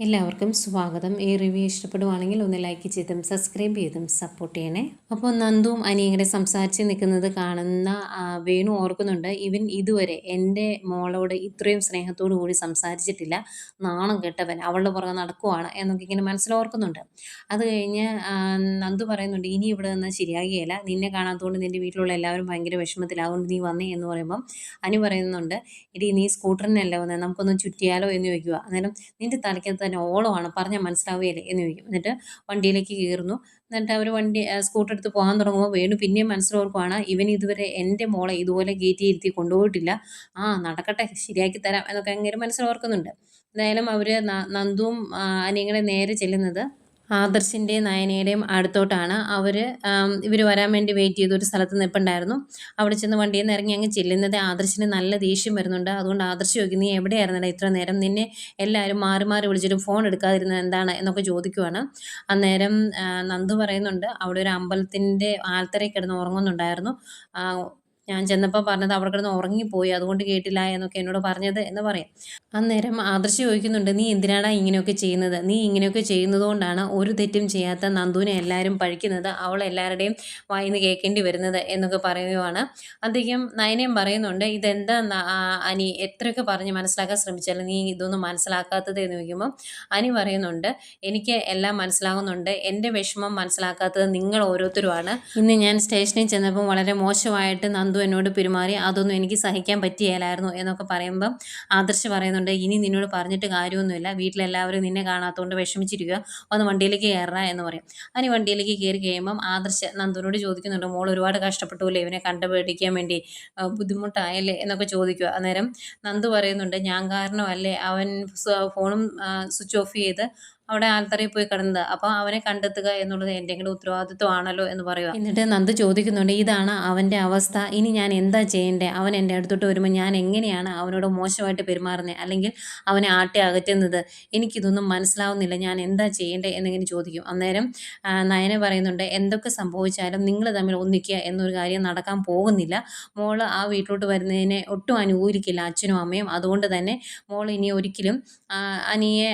എല്ലാവർക്കും സ്വാഗതം. ഈ റിവ്യൂ ഇഷ്ടപ്പെടുവാണെങ്കിൽ ഒന്ന് ലൈക്ക് ചെയ്തും സബ്സ്ക്രൈബ് ചെയ്തും സപ്പോർട്ട് ചെയ്യണേ. അപ്പോൾ നന്ദുവും അനിയങ്ങടെ സംസാരിച്ച് നിൽക്കുന്നത് കാണുന്ന വേണു ഓർക്കുന്നുണ്ട്. ഇവൻ ഇതുവരെ എന്റെ മോളോട് ഇത്രയും സ്നേഹത്തോടു കൂടി സംസാരിച്ചിട്ടില്ല. നാണം കെട്ടവൻ അവളുടെ പുറകെ നടക്കുവാണ് എന്നൊക്കെ ഇങ്ങനെ മനസ്സിലോർക്കുന്നുണ്ട് അത് കഴിഞ്ഞ് നന്ദു പറയുന്നുണ്ട് ഇനി ഇവിടെ നിന്ന് ശരിയാകുകയില്ല. നിന്നെ കാണാത്തതുകൊണ്ട് നിന്റെ വീട്ടിലുള്ള എല്ലാവരും ഭയങ്കര വിഷമത്തിലാവുകൊണ്ട് നീ വന്നേ എന്ന് പറയുമ്പം അനി പറയുന്നുണ്ട് ഇടി നീ സ്കൂട്ടറിനല്ലേ വന്നേ? നമുക്കൊന്ന് ചുറ്റിയാലോ? എന്ന് ചോദിക്കുക അന്നേരം നിന്റെ തലയ്ക്കകത്ത് തന്നെ ഓളമാണ് പറഞ്ഞാൽ മനസ്സിലാവുകയില്ലേ എന്ന് ചോദിക്കും. എന്നിട്ട് വണ്ടിയിലേക്ക് കയറുന്നു. എന്നിട്ട് അവർ വണ്ടി സ്കൂട്ടർ എടുത്ത് പോകാൻ തുടങ്ങുമ്പോൾ വേണു പിന്നെയും മനസ്സിലോർക്കുവാണ് ഇവൻ ഇതുവരെ എന്റെ മോളെ ഇതുപോലെ ഗേറ്റ് ഇരുത്തി കൊണ്ടുപോയിട്ടില്ല. ആ നടക്കട്ടെ ശരിയാക്കി തരാം എന്നൊക്കെ അങ്ങനെ മനസ്സിലോർക്കുന്നുണ്ട്. എന്തായാലും അവർ നന്ദുവും അനിയങ്ങളെ നേരെ ചെല്ലുന്നത് ആദർശിന്റെയും നയനയുടെയും അടുത്തോട്ടാണ് അവർ ഇവർ വരാൻ വേണ്ടി വെയിറ്റ് ചെയ്ത് ഒരു സ്ഥലത്ത് നിൽപ്പുണ്ടായിരുന്നു അവിടെ ചെന്ന് വണ്ടിയിൽ നിന്ന് ഇറങ്ങി അങ്ങ് ചെല്ലുന്നത് ആദർശിന് നല്ല ദേഷ്യം വരുന്നുണ്ട്. അതുകൊണ്ട് ആദർശ് ചോദിക്കും നീ എവിടെയായിരുന്നടാ ഇത്ര നേരം? നിന്നെ എല്ലാവരും മാറി മാറി വിളിച്ചിട്ട് ഫോൺ എടുക്കാതിരുന്നത് എന്താണ്? എന്നൊക്കെ ചോദിക്കുവാണ്. അന്നേരം നന്ദു പറയുന്നുണ്ട് അവിടെ ഒരു അമ്പലത്തിന്റെ ആൽത്തറയിൽ കിടന്ന് ഉറങ്ങുന്നുണ്ടായിരുന്നു. ഞാൻ ചെന്നപ്പോൾ പറഞ്ഞത് അവിടെ കിടന്ന് ഉറങ്ങിപ്പോയി അതുകൊണ്ട് കേട്ടില്ല എന്നൊക്കെ എന്നോട് പറഞ്ഞത് എന്ന് പറയും. അന്നേരം ആദർശ് ചോദിക്കുന്നുണ്ട് നീ എന്തിനാടാ ഇങ്ങനെയൊക്കെ ചെയ്യുന്നത്? നീ ഇങ്ങനെയൊക്കെ ചെയ്യുന്നതുകൊണ്ടാണ് ഒരു തെറ്റും ചെയ്യാത്ത നന്ദുവിനെ എല്ലാവരും പഴിക്കുന്നത് അവൾ എല്ലാവരുടെയും വായിന്ന് കേൾക്കേണ്ടി വരുന്നത് എന്നൊക്കെ പറയുവാണ്. അധികം നയനയും പറയുന്നുണ്ട് ഇതെന്താ അനി? എത്രയൊക്കെ പറഞ്ഞ് മനസ്സിലാക്കാൻ ശ്രമിച്ചാലും നീ ഇതൊന്നും മനസ്സിലാക്കാത്തത് എന്ന് ചോദിക്കുമ്പോൾ അനി പറയുന്നുണ്ട് എനിക്ക് എല്ലാം മനസ്സിലാകുന്നുണ്ട് എന്റെ വിഷമം മനസ്സിലാക്കാത്തത് നിങ്ങൾ ഓരോരുത്തരുമാണ്. ഇന്ന് ഞാൻ സ്റ്റേഷനിൽ ചെന്നപ്പോൾ വളരെ മോശമായിട്ട് നന്ദു എന്നോട് പെരുമാറി അതൊന്നും എനിക്ക് സഹിക്കാൻ പറ്റിയാലായിരുന്നു എന്നൊക്കെ പറയുമ്പം ആദർശ് പറയുന്നുണ്ട് ഇനി നിന്നോട് പറഞ്ഞിട്ട് കാര്യമൊന്നുമില്ല. വീട്ടിലെല്ലാവരും നിന്നെ കാണാത്തതുകൊണ്ട് വിഷമിച്ചിരിക്കുക ഒന്ന് വണ്ടിയിലേക്ക് കയറ എന്ന് പറയും. അതിന് വണ്ടിയിലേക്ക് കയറി കഴിയുമ്പം ആദർശ് നന്ദുവിനോട് ചോദിക്കുന്നുണ്ട് മോൾ ഒരുപാട് കഷ്ടപ്പെട്ടൂല്ലേ ഇവനെ കണ്ടുപിടിക്കാൻ വേണ്ടി? ബുദ്ധിമുട്ടായല്ലേ? എന്നൊക്കെ ചോദിക്കുക അന്നേരം നന്ദു പറയുന്നുണ്ട് ഞാൻ കാരണമല്ലേ? അവൻ ഫോണും സ്വിച്ച് ഓഫ് ചെയ്ത് അവിടെ ആൽത്തറയിൽ പോയി കിടന്നത്. അപ്പോൾ അവനെ കണ്ടെത്തുക എന്നുള്ളത് എന്തെങ്കിലും ഉത്തരവാദിത്വമാണല്ലോ എന്ന് പറയുക. എന്നിട്ട് നന്ദു ചോദിക്കുന്നുണ്ട് ഇതാണ് അവന്റെ അവസ്ഥ. ഇനി ഞാൻ എന്താ ചെയ്യേണ്ടത് അവൻ എന്റെ അടുത്തോട്ട് വരുമ്പോൾ ഞാൻ എങ്ങനെയാണ് അവനോട് മോശമായിട്ട് പെരുമാറുന്നത്? അല്ലെങ്കിൽ അവനെ ആട്ടി അകറ്റുന്നത്? എനിക്കിതൊന്നും മനസ്സിലാവുന്നില്ല. ഞാൻ എന്താ ചെയ്യേണ്ടത് എന്നിങ്ങനെ ചോദിക്കും. അന്നേരം നയന പറയുന്നുണ്ട് എന്തൊക്കെ സംഭവിച്ചാലും നിങ്ങൾ തമ്മിൽ ഒന്നിക്കുക എന്നൊരു കാര്യം നടക്കാൻ പോകുന്നില്ല. മോൾ ആ വീട്ടിലോട്ട് വരുന്നതിനെ ഒട്ടും അനുകൂലിക്കില്ല. അച്ഛനും അമ്മയും. അതുകൊണ്ട് തന്നെ മോൾ ഇനി ഒരിക്കലും അനിയെ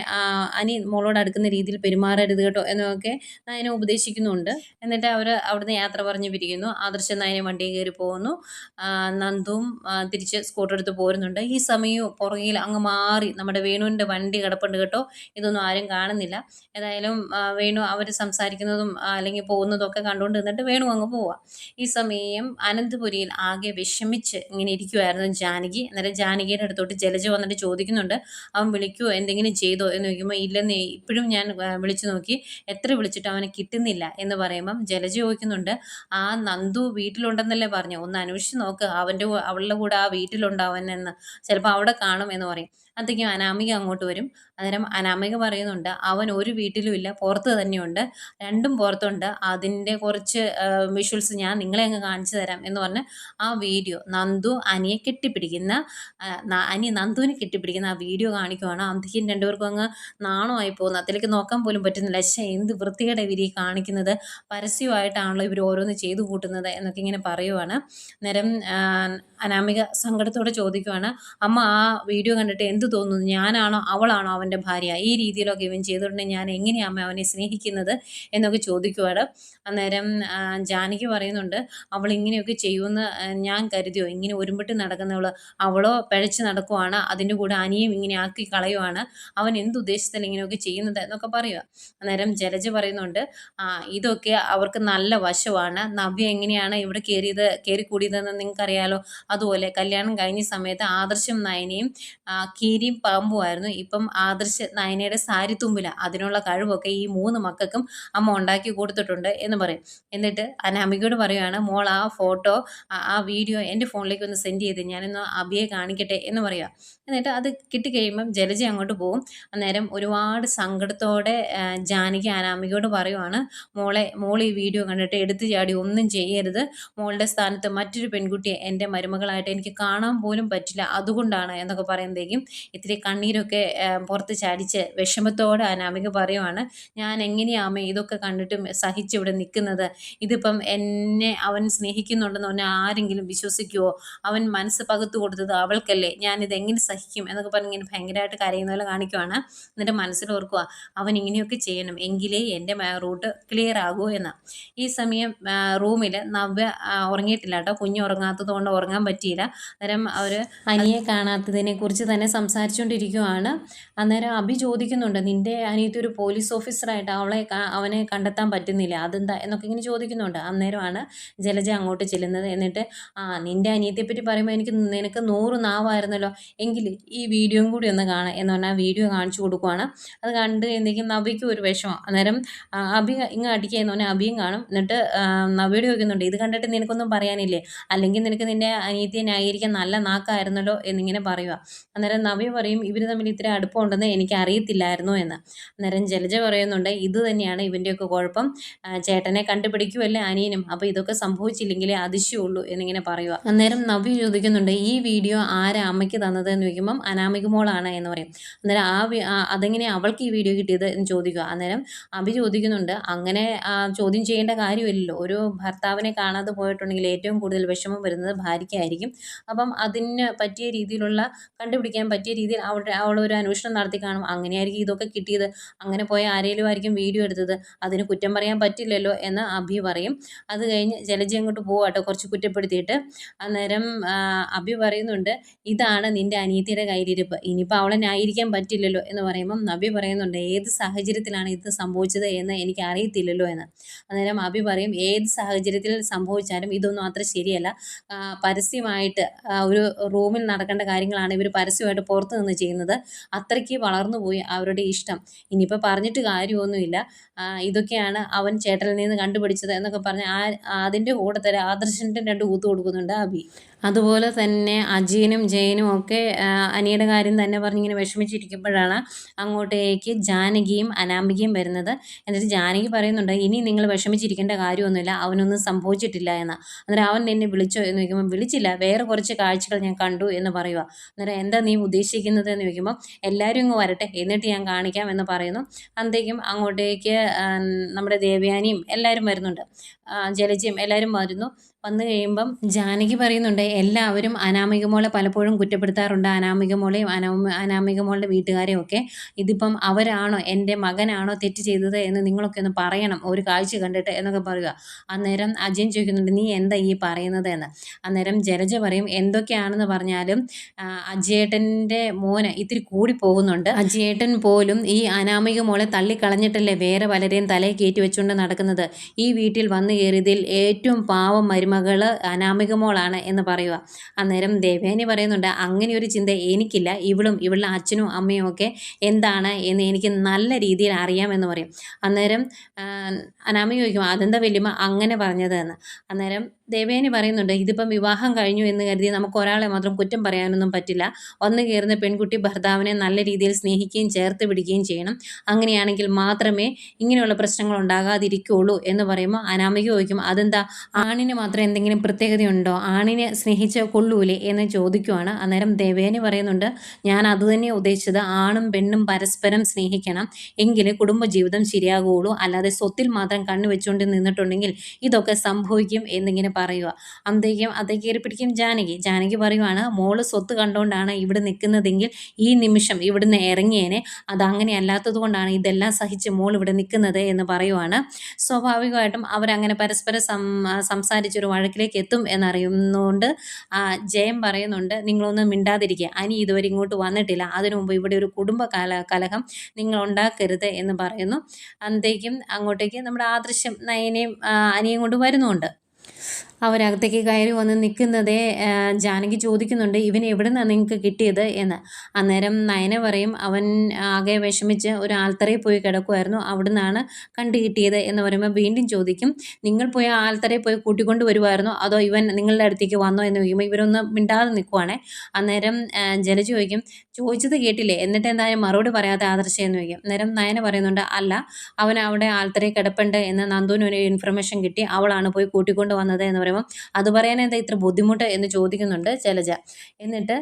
അനി മോളോട് അടുക്കുന്ന രീതിയിൽ പെരുമാറരുത് കേട്ടോ എന്നൊക്കെ നയന ഉപദേശിക്കുന്നുണ്ട്. എന്നിട്ട് അവർ അവിടുന്ന് യാത്ര പറഞ്ഞ് പിരിക്കുന്നു ആദർശ നയനെ വണ്ടിയിൽ കയറി പോകുന്നു. നന്ദും തിരിച്ച് സ്കൂട്ടർ എടുത്ത് പോരുന്നുണ്ട്. ഈ സമയവും പുറകിൽ അങ്ങ് മാറി നമ്മുടെ വേണുവിന്റെ വണ്ടി കിടപ്പുണ്ട് കേട്ടോ. ഇതൊന്നും ആരും കാണുന്നില്ല. ഏതായാലും വേണു അവർ സംസാരിക്കുന്നതും അല്ലെങ്കിൽ പോകുന്നതും ഒക്കെ കണ്ടുകൊണ്ട് നിന്നിട്ട് വേണു അങ്ങ് പോവാം. ഈ സമയം അനന്തപുരിയിൽ ആകെ വിഷമിച്ച് ഇങ്ങനെ ഇരിക്കുമായിരുന്നു ജാനകി. അന്നേരം ജാനകിയുടെ അടുത്തോട്ട് ജലജ വന്നിട്ട് ചോദിക്കുന്നുണ്ട്. അവൻ വിളിക്കുമോ എന്തെങ്കിലും ചെയ്തോ? എന്ന് ചോദിക്കുമ്പോൾ ഇല്ലെന്നേ ഇപ്പോഴും ഞാൻ വിളിച്ചു നോക്കി എത്ര വിളിച്ചിട്ട് അവനെ കിട്ടുന്നില്ല എന്ന് പറയുമ്പം ജലജ ചോദിക്കുന്നുണ്ട് ആ നന്ദു വീട്ടിലുണ്ടെന്നല്ലേ പറഞ്ഞു? ഒന്ന് അന്വേഷിച്ച് നോക്ക് അവന്റെ അവളുടെ കൂടെ ആ വീട്ടിലുണ്ടാവൻ എന്ന് ചിലപ്പോൾ അവിടെ കാണും എന്ന് പറയും. അത്തേക്കും അനാമിക അങ്ങോട്ട് വരും. അന്നേരം അനാമിക പറയുന്നുണ്ട് അവൻ ഒരു വീട്ടിലും ഇല്ല പുറത്ത് തന്നെയുണ്ട്. രണ്ടും പുറത്തുണ്ട്. അതിന്റെ കുറച്ച് വിഷ്വൽസ് ഞാൻ നിങ്ങളെ അങ്ങ് കാണിച്ചു തരാം എന്ന് പറഞ്ഞ് ആ വീഡിയോ നന്ദു അനിയെ കെട്ടിപ്പിടിക്കുന്ന അനി നന്ദുവിനെ കെട്ടിപ്പിടിക്കുന്ന ആ വീഡിയോ കാണിക്കുവാണ്. അന്തിക്കും രണ്ടുപേർക്കും അങ്ങ് നാണമായി പോകുന്നു അതിലേക്ക് നോക്കാൻ പോലും പറ്റുന്നില്ല. പക്ഷേ എന്ത് വൃത്തികേടെ ഇവർ കാണിക്കുന്നത്? പരസ്യമായിട്ടാണല്ലോ ഇവർ ഓരോന്ന് ചെയ്തു കൂട്ടുന്നത് എന്നൊക്കെ ഇങ്ങനെ പറയുവാണ്. നേരം അനാമിക സങ്കടത്തോടെ ചോദിക്കുവാണ് അമ്മ ആ വീഡിയോ കണ്ടിട്ട് എന്ത് തോന്നുന്നു? ഞാനാണോ അവളാണോ അവന്റെ ഭാര്യ? ഈ രീതിയിലൊക്കെ ഇവൻ ചെയ്തുകൊണ്ടെങ്കിൽ ഞാൻ എങ്ങനെയാണ് അമ്മ അവനെ സ്നേഹിക്കുന്നത്? എന്നൊക്കെ ചോദിക്കുവാണ്. അന്നേരം ജാനകി പറയുന്നുണ്ട് അവൾ ഇങ്ങനെയൊക്കെ ചെയ്യുമെന്ന് ഞാൻ കരുതിയോ? ഇങ്ങനെ ഒരുമ്പിട്ട് നടക്കുന്നവൾ അവളോ പിഴച്ച് നടക്കുവാണ് അതിന്റെ കൂടെ അനിയും ഇങ്ങനെ ആക്കി കളയുവാണ്. അവൻ എന്തുദ്ദേശത്തിൽ ഇങ്ങനെയൊക്കെ ചെയ്യുന്നത്? എന്നൊക്കെ പറയുക. അന്നേരം ജലജ പറയുന്നുണ്ട് ആ ഇതൊക്കെ അവർക്ക് നല്ല വശമാണ്. നവ്യ എങ്ങനെയാണ് ഇവിടെ കയറിയത് കയറി കൂടിയതെന്ന് നിങ്ങൾക്കറിയാലോ? അതുപോലെ കല്യാണം കഴിഞ്ഞ സമയത്ത് ആദർശം നയനയും കീരിയും പാമ്പുമായിരുന്നു ഇപ്പം ആദർശ് നയനയുടെ സാരി തുമ്പില അതിനുള്ള കഴിവൊക്കെ ഈ മൂന്ന് മക്കൾക്കും അമ്മ ഉണ്ടാക്കി കൊടുത്തിട്ടുണ്ട് എന്ന് പറയും. എന്നിട്ട് അനാമികയോട് പറയുകയാണ് മോൾ ആ ഫോട്ടോ ആ വീഡിയോ എന്റെ ഫോണിലേക്ക് ഒന്ന് സെൻഡ് ചെയ്ത് ഞാനൊന്ന് അബിയെ കാണിക്കട്ടെ എന്ന് പറയുക. എന്നിട്ട് അത് കിട്ടിക്കഴിയുമ്പം ജലജ അങ്ങോട്ട് പോകും. അന്നേരം ഒരുപാട് സങ്കടത്തോടെ ജാനകി അനാമികയോട് പറയുവാണ് മോളെ മോൾ ഈ വീഡിയോ കണ്ടിട്ട് എടുത്തു ചാടി ഒന്നും ചെയ്യരുത്. മോളുടെ സ്ഥാനത്ത് മറ്റൊരു പെൺകുട്ടിയെ എന്റെ മരുമകളായിട്ട് എനിക്ക് കാണാൻ പോലും പറ്റില്ല. അതുകൊണ്ടാണ് എന്നൊക്കെ പറയുമ്പോഴേക്കും ഇത്തിരി കണ്ണീരൊക്കെ പുറത്ത് ചാടിച്ച് വിഷമത്തോടെ അനാമിക പറയുവാണ് ഞാൻ എങ്ങനെയാമേ ഇതൊക്കെ കണ്ടിട്ടും സഹിച്ചിവിടെ നിൽക്കുന്നത്? ഇതിപ്പം എന്നെ അവൻ സ്നേഹിക്കുന്നുണ്ടെന്ന് അവനെ ആരെങ്കിലും വിശ്വസിക്കുവോ? അവൻ മനസ്സ് പകുത്തു കൊടുത്തത് അവൾക്കല്ലേ. ഞാനിത് എങ്ങനെ സഹിക്കും? എന്നൊക്കെ പറഞ്ഞ് ഇങ്ങനെ ഭയങ്കരമായിട്ട് കരയുന്ന പോലെ കാണിക്കുവാണ്. എന്നിട്ട് മനസ്സിൽ ഓർക്കുക അവൻ ഇങ്ങനെയൊക്കെ ചെയ്യണം. എങ്കിലേ എന്റെ റൂട്ട് ക്ലിയർ ആകൂ എന്ന്. ഈ സമയം റൂമിൽ നവ്യ ഉറങ്ങിയിട്ടില്ല കേട്ടോ. കുഞ്ഞ് ഉറങ്ങാത്തത് കൊണ്ട് ഉറങ്ങാൻ പറ്റിയില്ല. അന്നേരം അവർ അനിയെ കാണാത്തതിനെ കുറിച്ച് തന്നെ സംസാരിച്ചുകൊണ്ടിരിക്കുവാണ് അന്നേരം അഭി ചോദിക്കുന്നുണ്ട് നിന്റെ അനിയത്തി ഒരു പോലീസ് ഓഫീസറായിട്ട് അവളെ അവനെ കണ്ടെത്താൻ പറ്റുന്നില്ല. അതെന്താ? എന്നൊക്കെ ഇങ്ങനെ ചോദിക്കുന്നുണ്ട്. അന്നേരമാണ് ജലജ അങ്ങോട്ട് ചെല്ലുന്നത്. എന്നിട്ട് ആ നിന്റെ അനിയത്തിയെ പറ്റി പറയുമ്പോൾ എനിക്ക് നിനക്ക് നൂറ് നാവായിരുന്നല്ലോ. എങ്കിൽ ഈ വീഡിയോയും കൂടി ഒന്ന് കാണാം. എന്ന് പറഞ്ഞാൽ വീഡിയോ കാണിച്ചു കൊടുക്കുവാണ്. അത് കണ്ട് എന്തെങ്കിലും നവിക്കും ഒരു വിഷമം. അന്നേരം അബി ഇങ്ങ് അടിക്കുക എന്ന് പറഞ്ഞാൽ അഭിയും കാണും. എന്നിട്ട് നബിയോട് ചോദിക്കുന്നുണ്ട് ഇത് കണ്ടിട്ട് നിനക്കൊന്നും പറയാനില്ലേ? അല്ലെങ്കിൽ നിനക്ക് നിന്റെ അനിയത്തിയെ ന്യായീകരിക്കാൻ നല്ല നാക്കായിരുന്നല്ലോ? എന്നിങ്ങനെ പറയുക അന്നേരം നവി പറയും ഇവർ തമ്മിൽ ഇത്ര അടുപ്പമുണ്ടെന്ന് എനിക്ക് അറിയത്തില്ലായിരുന്നു എന്ന്. അന്നേരം ജലജ പറയുന്നുണ്ട് ഇത് തന്നെയാണ് ഇവന്റെയൊക്കെ കുഴപ്പം. ചേട്ടനെ കണ്ടുപിടിക്കുമല്ലേ അനിയനും? അപ്പോൾ ഇതൊക്കെ സംഭവിച്ചില്ലെങ്കിലേ അതിശയമുള്ളൂ എന്നിങ്ങനെ പറയുക അന്നേരം നവി ചോദിക്കുന്നുണ്ട് ഈ വീഡിയോ ആരാ അമ്മയ്ക്ക് തന്നത്? എന്ന് ചോദിക്കുമ്പം അനാമിക മോളാണ് എന്ന് പറയും. അന്നേരം ആ, അതെങ്ങനെ അവൾക്ക് ഈ വീഡിയോ കിട്ടിയത് എന്ന് ചോദിക്കുക. അന്നേരം അഭി ചോദിക്കുന്നുണ്ട്. അങ്ങനെ ചോദ്യം ചെയ്യേണ്ട കാര്യമില്ലല്ലോ. ഒരു ഭർത്താവിനെ കാണാതെ പോയിട്ടുണ്ടെങ്കിൽ ഏറ്റവും കൂടുതൽ വിഷമം വരുന്നത് ഭാര്യയ്ക്കായിരിക്കും. അപ്പം അതിന് പറ്റിയ രീതിയിലുള്ള കണ്ടുപിടിക്കാൻ പറ്റിയ രീതിയിൽ അവളുടെ അവളൊരു അന്വേഷണം നടത്തി കാണും. അങ്ങനെയായിരിക്കും ഇതൊക്കെ കിട്ടിയത്. അങ്ങനെ പോയ ആരെങ്കിലും ആയിരിക്കും വീഡിയോ എടുത്തത്. അതിന് കുറ്റം പറയാൻ പറ്റില്ലല്ലോ എന്ന് അഭി പറയും. അത് കഴിഞ്ഞ് ജലജി അങ്ങോട്ട് പോവാട്ടോ കുറച്ച് കുറ്റപ്പെടുത്തിയിട്ട്. അന്നേരം അഭി പറയുന്നുണ്ട് ഇതാണ് നിന്റെ അനിയത്തിയുടെ കയ്യിലിരിപ്പ്. ഇനിയിപ്പോൾ അവളെ ന്യായീകരിക്കാൻ പറ്റില്ലല്ലോ എന്ന് പറയുമ്പം നബി പറയുന്നുണ്ട് ഏത് സാഹചര്യത്തിലാണ് ഇത് സംഭവിച്ചത് എന്ന് എനിക്ക് അറിയത്തില്ലല്ലോ എന്ന്. അന്നേരം അഭി പറയും ഏത് സാഹചര്യത്തിൽ സംഭവിച്ചാലും ഇതൊന്നും അത്ര ശരിയല്ല. പരസ്യമായിട്ട് ഒരു റൂമിൽ നടക്കേണ്ട കാര്യങ്ങളാണ് ഇവർ പരസ്യമായിട്ട് പുറത്തു നിന്ന് ചെയ്യുന്നത്. അത്രയ്ക്ക് വളർന്നുപോയി അവരുടെ ഇഷ്ടം. ഇനിയിപ്പോൾ പറഞ്ഞിട്ട് കാര്യമൊന്നുമില്ല. ഇതൊക്കെയാണ് അവൻ ചേട്ടനിൽ നിന്ന് കണ്ടുപിടിച്ചത് എന്നൊക്കെ പറഞ്ഞ് ആ അതിന്റെ കൂടെ തന്നെ ആദർശന്റെ രണ്ട് കൂത്ത് കൊടുക്കുന്നുണ്ട് അഭി അതുപോലെ തന്നെ അജീനും ജയനും ഒക്കെ അനിയുടെ കാര്യം തന്നെ പറഞ്ഞിങ്ങനെ വിഷമിച്ചിരിക്കുമ്പോഴാണ് അങ്ങോട്ടേക്ക് ജാനകിയും അനാമികയും വരുന്നത്. എന്നിട്ട് ജാനകി പറയുന്നുണ്ട് ഇനി നിങ്ങൾ വിഷമിച്ചിരിക്കേണ്ട കാര്യമൊന്നുമില്ല. അവനൊന്നും സംഭവിച്ചിട്ടില്ല എന്ന്. അന്നേരം അവൻ എന്നെ വിളിച്ചോ എന്ന് ചോദിക്കുമ്പോൾ വിളിച്ചില്ല. വേറെ കുറച്ച് കാഴ്ചകൾ ഞാൻ കണ്ടു എന്ന് പറയുക അന്നേരം എന്താ നീ ഉദ്ദേശിക്കുന്നത്? എന്ന് ചോദിക്കുമ്പോൾ എല്ലാവരും ഇങ്ങ് വരട്ടെ. എന്നിട്ട് ഞാൻ കാണിക്കാം എന്ന് പറയുന്നു. അന്തേക്കും അങ്ങോട്ടേക്ക് നമ്മുടെ ദേവയാനിയും എല്ലാവരും വരുന്നുണ്ട്. ജലജയും എല്ലാവരും വരുന്നു. വന്നു കഴിയുമ്പം ജാനകി പറയുന്നുണ്ട് എല്ലാവരും അനാമിക മോളെ പലപ്പോഴും കുറ്റപ്പെടുത്താറുണ്ട്. അനാമിക മോളെയും അനാമ അനാമിക മോളുടെ വീട്ടുകാരെയും ഒക്കെ ഇതിപ്പം അവരാണോ എന്റെ മകനാണോ തെറ്റ് ചെയ്തത് എന്ന് നിങ്ങളൊക്കെ ഒന്ന് പറയണം. ഒരു കാഴ്ച കണ്ടിട്ട് എന്നൊക്കെ പറയുക. അന്നേരം അജയൻ ചോദിക്കുന്നുണ്ട് നീ എന്താ ഈ പറയുന്നത് എന്ന്? അന്നേരം ജലജ പറയും എന്തൊക്കെയാണെന്ന് പറഞ്ഞാലും അജയേട്ടന്റെ മോന് ഇത്തിരി കൂടി പോകുന്നുണ്ട്. അജയേട്ടൻ പോലും ഈ അനാമിക മോളെ തള്ളിക്കളഞ്ഞിട്ടല്ലേ വേറെ പലരെയും തലയിൽ കയറ്റി വെച്ചുകൊണ്ട് നടക്കുന്നത്? ഈ വീട്ടിൽ വന്നു കയറിയതിൽ ഏറ്റവും പാവം മരുമകൾ അനാമിക മോളാണ് എന്ന് പറയുക. അന്നേരം ദേവേനി പറയുന്നുണ്ട് അങ്ങനെ ഒരു ചിന്ത എനിക്കില്ല. ഇവളും ഇവളുടെ അച്ഛനും അമ്മയും ഒക്കെ എന്താണ് എന്ന് എനിക്ക് നല്ല രീതിയിൽ അറിയാമെന്ന് പറയും. അന്നേരം അനാമി അനാമിക ചോദിക്കും അതെന്താ വലിയ അങ്ങനെ പറഞ്ഞത് എന്ന്? അന്നേരം ദേവേനി പറയുന്നുണ്ട് ഇതിപ്പം വിവാഹം കഴിഞ്ഞു എന്ന് കരുതി നമുക്ക് ഒരാളെ മാത്രം കുറ്റം പറയാനൊന്നും പറ്റില്ല. ഒന്ന് കയറുന്ന പെൺകുട്ടി ഭർത്താവിനെ നല്ല രീതിയിൽ സ്നേഹിക്കുകയും ചേർത്ത് പിടിക്കുകയും ചെയ്യണം. അങ്ങനെയാണെങ്കിൽ മാത്രമേ ഇങ്ങനെയുള്ള പ്രശ്നങ്ങൾ ഉണ്ടാകാതിരിക്കുകയുള്ളൂ എന്ന് പറയുമ്പോൾ അനാമിക ചോദിക്കും അതെന്താ? ആണിന് മാത്രം എന്തെങ്കിലും പ്രത്യേകതയുണ്ടോ? ആണിനെ സ്നേഹിച്ച കൊള്ളൂലേ എന്ന് ചോദിക്കുവാണ്. അന്നേരം ദേവേനി പറയുന്നുണ്ട് ഞാൻ അതുതന്നെ ഉദ്ദേശിച്ചത്. ആണും പെണ്ണും പരസ്പരം സ്നേഹിക്കണം. എങ്കിലേ കുടുംബജീവിതം ശരിയാകുകയുള്ളൂ. അല്ലാതെ സ്വത്തിൽ മാത്രം കണ്ണു വെച്ചുകൊണ്ട് നിന്നിട്ടുണ്ടെങ്കിൽ ഇതൊക്കെ സംഭവിക്കും എന്നിങ്ങനെ പറയുക അന്തേക്കും അതേ കയറി പിടിക്കും ജാനകി. ജാനകി പറയുവാണ് മോൾ സ്വത്ത് കണ്ടുകൊണ്ടാണ് ഇവിടെ നിൽക്കുന്നതെങ്കിൽ ഈ നിമിഷം ഇവിടുന്ന് ഇറങ്ങിയേനെ. അതങ്ങനെ അല്ലാത്തത് കൊണ്ടാണ് ഇതെല്ലാം സഹിച്ച് മോൾ ഇവിടെ നിൽക്കുന്നത് എന്ന് പറയുവാണ്. സ്വാഭാവികമായിട്ടും അവരങ്ങനെ പരസ്പരം സം സംസാരിച്ചൊരു വഴക്കിലേക്ക് എത്തും എന്നറിയുന്നതുകൊണ്ട് ജയം പറയുന്നുണ്ട് നിങ്ങളൊന്നും മിണ്ടാതിരിക്കുക. അനി ഇതുവരെ ഇങ്ങോട്ട് വന്നിട്ടില്ല. അതിനു മുമ്പ് ഇവിടെ ഒരു കുടുംബ കല കലഹം നിങ്ങൾ ഉണ്ടാക്കരുത് എന്ന് പറയുന്നു. അന്നത്തേക്കും അങ്ങോട്ടേക്ക് നമ്മുടെ ആദൃശ്യം നയനെയും അനിയും കൊണ്ട് വരുന്നുണ്ട്. അവരകത്തേക്ക് കയറി വന്ന് നിൽക്കുന്നതേ ജാനകി ചോദിക്കുന്നുണ്ട് ഇവൻ എവിടെ നിന്നാണ് നിങ്ങൾക്ക് കിട്ടിയത്? എന്ന്. അന്നേരം നയന പറയും അവൻ ആകെ വിഷമിച്ച് ഒരു ആൽത്തറയിൽ പോയി കിടക്കുമായിരുന്നു അവിടെ നിന്നാണ് കണ്ടു കിട്ടിയത്? എന്ന് പറയുമ്പോൾ വീണ്ടും ചോദിക്കും നിങ്ങൾ പോയ ആൽത്തറയിൽ പോയി കൂട്ടിക്കൊണ്ട് വരുമായിരുന്നോ അതോ ഇവൻ നിങ്ങളുടെ അടുത്തേക്ക് വന്നോ? എന്ന് ചോദിക്കുമ്പോൾ ഇവരൊന്ന് മിണ്ടാതെ നിൽക്കുവാണേ. അന്നേരം ജല ചോദിക്കും ചോദിച്ചത് കേട്ടില്ലേ? എന്നിട്ട് എന്തായാലും മറുപടി പറയാതെ ആദർശം എന്ന് ചോദിക്കും. അന്നേരം നയന പറയുന്നുണ്ട് അല്ല അവൻ അവിടെ ആൽത്തറയിൽ കിടപ്പുണ്ട് എന്ന് നന്ദുവിന് ഒരു ഇൻഫർമേഷൻ കിട്ടി അവളാണ് പോയി കൂട്ടിക്കൊണ്ട് വന്നത് എന്ന് പറയുമ്പോൾ അത് പറയാൻ എന്താ ഇത്ര ബുദ്ധിമുട്ട് എന്ന് ചോദിക്കുന്നുണ്ട് ശൈലജ. എന്നിട്ട്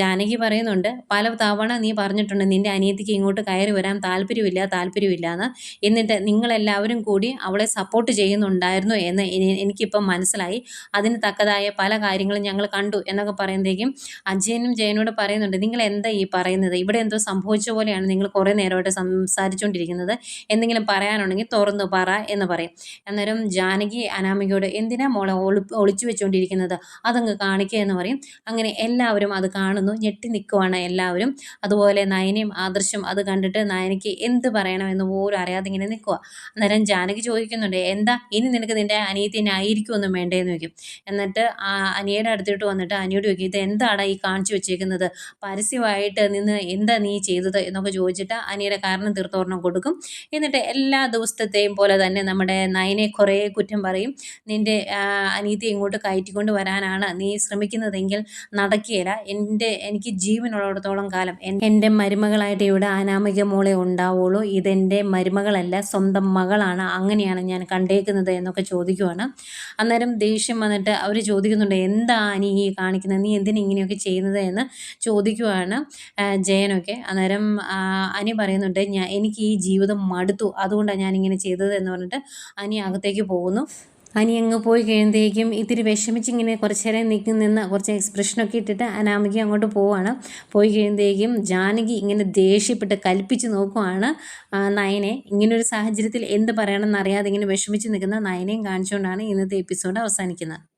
ജാനകി പറയുന്നുണ്ട് പല തവണ നീ പറഞ്ഞിട്ടുണ്ട് നിന്റെ അനിയത്തിക്ക് ഇങ്ങോട്ട് കയറി വരാൻ താല്പര്യമില്ല താല്പര്യമില്ല എന്ന് എന്നിട്ട് നിങ്ങളെല്ലാവരും കൂടി അവളെ സപ്പോർട്ട് ചെയ്യുന്നുണ്ടായിരുന്നു എന്ന് എനിക്കിപ്പം മനസ്സിലായി. അതിന് തക്കതായ പല കാര്യങ്ങളും ഞങ്ങൾ കണ്ടു എന്നൊക്കെ പറയുമ്പോഴേക്കും അജയനും ജയനോട് പറയുന്നുണ്ട് നിങ്ങൾ എന്താ ഈ പറയുന്നത്? ഇവിടെ എന്തോ സംഭവിച്ച പോലെയാണ് നിങ്ങൾ കുറേ നേരമായിട്ട് സംസാരിച്ചുകൊണ്ടിരിക്കുന്നത്. എന്തെങ്കിലും പറയാനുണ്ടെങ്കിൽ തുറന്നു പറ എന്ന് പറയും. അന്നേരം ജാനകി അനാമികയോട് എന്തിനാ മോളെ ഒളി ഒളിച്ചു വെച്ചുകൊണ്ടിരിക്കുന്നത് അതങ്ങ് കാണിക്കുക എന്ന് പറയും. അങ്ങനെ എല്ലാവരും അത് കാണുന്നു. ഞെട്ടി നിൽക്കുവാണ് എല്ലാവരും. അതുപോലെ നയനയും ആദർശം അത് കണ്ടിട്ട് നയനയ്ക്ക് എന്ത് പറയണമെന്ന് പോലും അറിയാതെ ഇങ്ങനെ നിൽക്കുക അന്നേരം ജാനകി ചോദിക്കുന്നുണ്ട് എന്താ? ഇനി നിനക്ക് നിന്റെ അനിയത്തിനെ ആയിരിക്കുമൊന്നും വേണ്ടേന്ന് ചോദിക്കും. എന്നിട്ട് ആ അനിയുടെ അടുത്തിട്ട് വന്നിട്ട് അനിയോട് ചോദിക്കും ഇത് എന്താണ് ഈ കാണിച്ചു വെച്ചേക്കുന്നത്? പരസ്യമായിട്ട് നിന്ന് എന്താ നീ ചെയ്തത്? എന്നൊക്കെ ചോദിച്ചിട്ട് അനിയുടെ കാരണം തീർത്തോർണം കൊടുക്കും. എന്നിട്ട് എല്ലാ ദിവസത്തെയും പോലെ തന്നെ നമ്മുടെ നയനെ കുറേ കുറ്റം പറയും. നിന്റെ അനീതി ഇങ്ങോട്ട് കയറ്റിക്കൊണ്ട് വരാനാണ് നീ ശ്രമിക്കുന്നതെങ്കിൽ നടക്കുകയില്ല എന്റെ എനിക്ക് ജീവനുള്ളിടത്തോളം കാലം എന്റെ മരുമകളായിട്ട് ഇവിടെ അനാമിക മോളെ ഉണ്ടാവുള്ളൂ. ഇതെന്റെ മരുമകളല്ല സ്വന്തം മകളാണ്. അങ്ങനെയാണ് ഞാൻ കണ്ടേക്കുന്നത് എന്നൊക്കെ ചോദിക്കുവാണ്. അന്നേരം ദേഷ്യം വന്നിട്ട് അവർ ചോദിക്കുന്നുണ്ട് എന്താ നീ ഈ കാണിക്കുന്നത്? നീ എന്തിനാ ഇങ്ങനെയൊക്കെ ചെയ്യുന്നത്? എന്ന് ചോദിക്കുവാണ് ജയനൊക്കെ. അന്നേരം അനി പറയുന്നുണ്ട് ഞാൻ എനിക്ക് ഈ ജീവിതം മടുത്തു. അതുകൊണ്ടാണ് ഞാൻ ഇങ്ങനെ ചെയ്തത് എന്ന് പറഞ്ഞിട്ട് അനി അകത്തേക്ക് പോകുന്നു. അനി അങ്ങ് പോയി കഴിയുമ്പോഴേക്കും ഇത്തിരി വിഷമിച്ചിങ്ങനെ കുറച്ച് നേരം നിൽക്കും നിന്ന് കുറച്ച് എക്സ്പ്രഷനൊക്കെ ഇട്ടിട്ട് അനാമിക അങ്ങോട്ട് പോവാണ്. പോയി കഴിയുമ്പോഴേക്കും ജാനകി ഇങ്ങനെ ദേഷ്യപ്പെട്ട് കൽപ്പിച്ച് നോക്കുവാണ് നയനെ. ഇങ്ങനൊരു സാഹചര്യത്തിൽ എന്ത് പറയണമെന്ന് അറിയാതെ ഇങ്ങനെ വിഷമിച്ച് നിൽക്കുന്ന നയനെയും കാണിച്ചുകൊണ്ടാണ് ഇന്നത്തെ എപ്പിസോഡ് അവസാനിക്കുന്നത്.